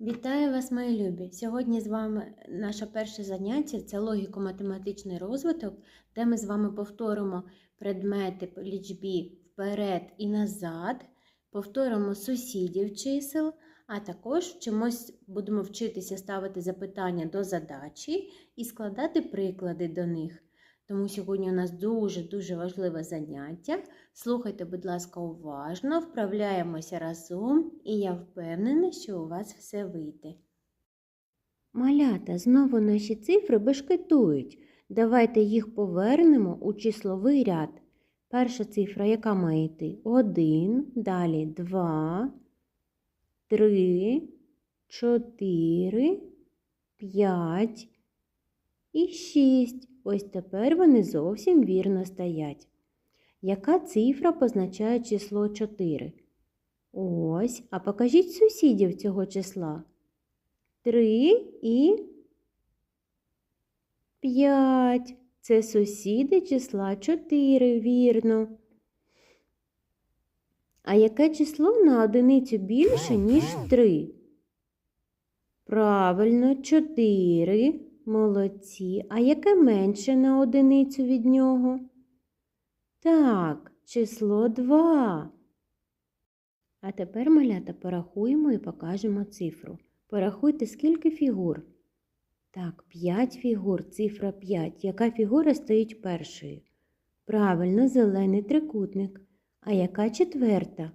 Вітаю вас, мої любі! Сьогодні з вами наше перше заняття це логіко-математичний розвиток, де ми з вами повторимо предмети по лічбі вперед і назад, повторимо сусідів чисел, а також вчимось, будемо вчитися ставити запитання до задачі і складати приклади до них. Тому сьогодні у нас дуже-дуже важливе заняття. Слухайте, будь ласка, уважно, вправляємося разом, і я впевнена, що у вас все вийде. Малята, знову наші цифри бешкетують. Давайте їх повернемо у числовий ряд. Перша цифра, яка має йти? 1, далі 2, 3, 4, 5 і 6. Ось тепер вони зовсім вірно стоять. Яка цифра позначає число 4? Ось, а покажіть сусідів цього числа. 3 і 5. Це сусіди числа 4, вірно. А яке число на одиницю більше, ніж 3? Правильно, 4. Молодці. А яке менше на одиницю від нього? Так, число 2. А тепер, малята, порахуємо і покажемо цифру. Порахуйте, скільки фігур. Так, 5 фігур, цифра 5. Яка фігура стоїть першою? Правильно, зелений трикутник. А яка четверта?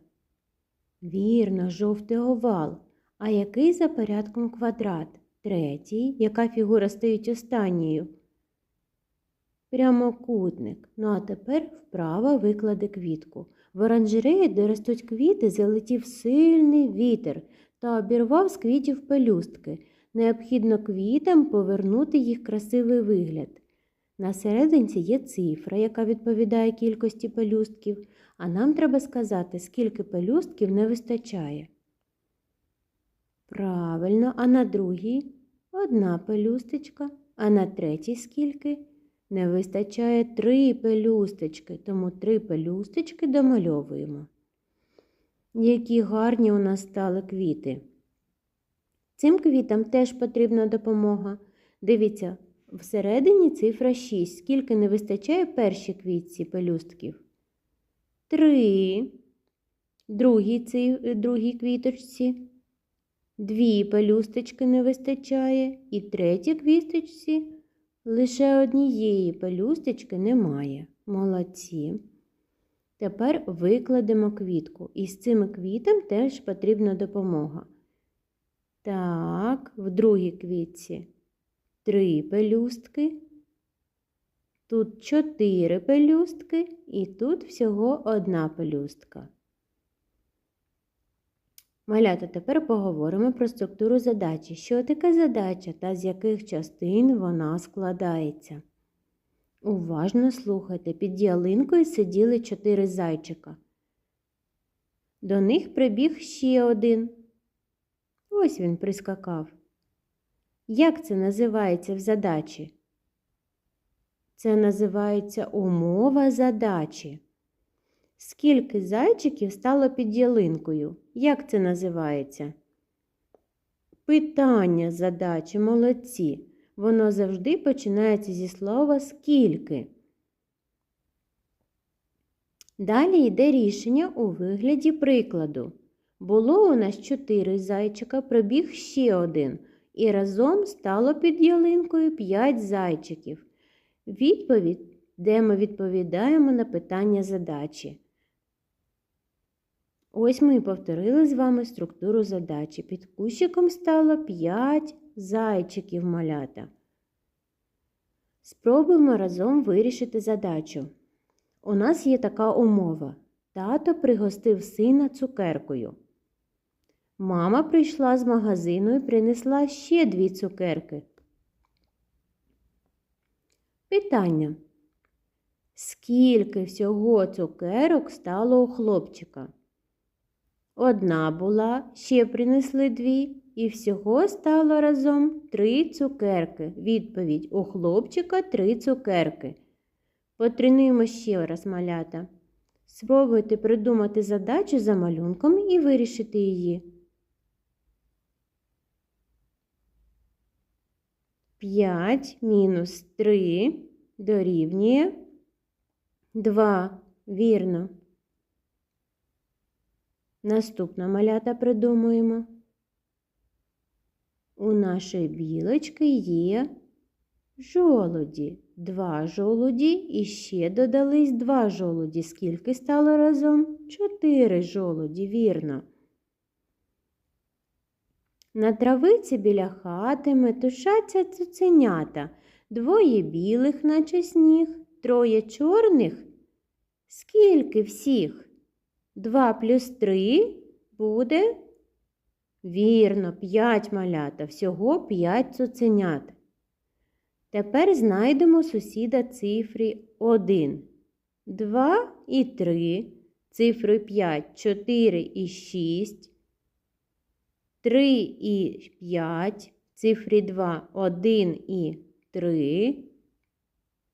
Вірно, жовтий овал. А який за порядком квадрат? Третій. Яка фігура стоїть останньою? Прямокутник. Ну а тепер вправо виклади квітку. В оранжереї, де ростуть квіти, залетів сильний вітер та обірвав з квітів пелюстки. Необхідно квітам повернути їх красивий вигляд. На серединці є цифра, яка відповідає кількості пелюстків, а нам треба сказати, скільки пелюстків не вистачає. Правильно, а на другій одна пелюсточка, а на третій скільки? Не вистачає три пелюсточки, тому три пелюсточки домальовуємо. Які гарні у нас стали квіти. Цим квітам теж потрібна допомога. Дивіться, всередині цифра 6. Скільки не вистачає першій квітці пелюстків? Три. Другій, другій квіточці. Дві пелюсточки не вистачає. І третій квіточці лише однієї пелюсточки немає. Молодці. Тепер викладемо квітку. І з цими квітам теж потрібна допомога. Так, в другій квітці три пелюстки. Тут чотири пелюстки і тут всього одна пелюстка. Малята, тепер поговоримо про структуру задачі. Що таке задача та з яких частин вона складається? Уважно слухайте, під ялинкою сиділи чотири зайчика. До них прибіг ще один. Ось він прискакав. Як це називається в задачі? Це називається умова задачі. Скільки зайчиків стало під ялинкою? Як це називається? Питання задачі молодці. Воно завжди починається зі слова скільки. Далі йде рішення у вигляді прикладу. Було у нас чотири зайчика, пробіг ще один, і разом стало під ялинкою п'ять зайчиків. Відповідь, де ми відповідаємо на питання задачі. Ось ми повторили з вами структуру задачі. Під кущиком стало 5 зайчиків малята. Спробуємо разом вирішити задачу. У нас є така умова. Тато пригостив сина цукеркою. Мама прийшла з магазину і принесла ще дві цукерки. Питання. Скільки всього цукерок стало у хлопчика? Одна була, ще принесли дві, і всього стало разом три цукерки. Відповідь у хлопчика три цукерки. Потренуємо ще раз малята. Спробуйте придумати задачу за малюнком і вирішити її. 5 мінус 3 дорівнює 2. Вірно. Наступна малята придумуємо. У нашої білочки є жолуді. Два жолуді і ще додались два жолуді. Скільки стало разом? Чотири жолуді, вірно. На травиці біля хати метушаться цуценята. Двоє білих, наче сніг, троє чорних. Скільки всіх? Два плюс три буде Вірно, п'ять малята, всього п'ять цуценят. Тепер знайдемо сусіда цифри 1, 2 і 3, цифри 5, 4 і 6, 3 і 5, цифри 2, 1 і 3.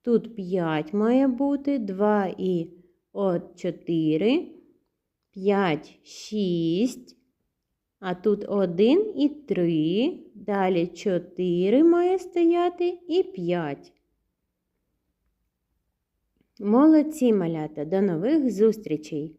Тут 5 має бути, 2 і 4, 5, 6. А тут 1 і 3, далі 4 має стояти і 5. Молодці малята, до нових зустрічей!